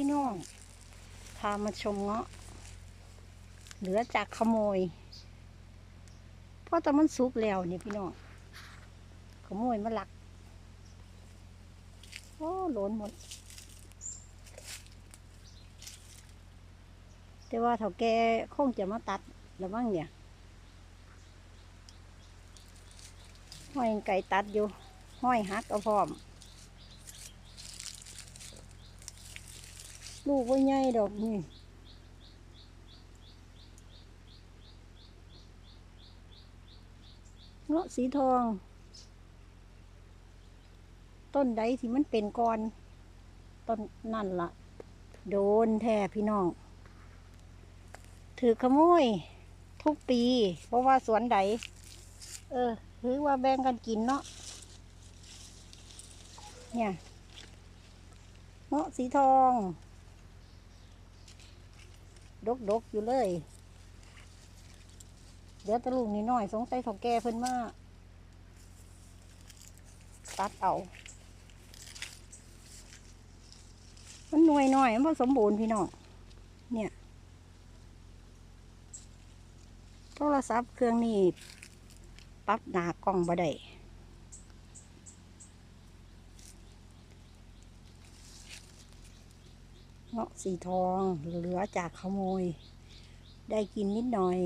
พี่น้องพามาชมเงาะ เหลือจากขโมยเพราะแต่มันสุกแล้วนี่พี่น้องขโมยมาหลัก โอ้หลนหมด แต่ว่าเถ่าแกคงจะมาตัดแล้วบ้างเนี่ยห้อยไก่ตัดอยู่ ห้อยหักเอาพร้อม ลูกว่าใหญ่ดอกนี่เงาะสีทอง ต้นใดที่มันเป็นกอนต้นนั่นละ่ะ โดนแท้พี่น้อง ถือขโมย ทุกปี เพราะว่าสวนใด เออถือว่าแบ่งกันกินเนาะเนี่ยเงาะสีทอง ดกดกๆอยู่เลย เดี๋ยวตะลุงนี่น้อยสงสัยเถาแก่เพิ่นมาตัดเอา มันหน่วยน้อยมันสมบูรณ์พี่น้องเนี่ยโทรศัพท์เครื่องนี้ปรับหนากล้องบ่ได้ เงาะสีทองเหลือจากขโมย ได้กินนิดหน่อย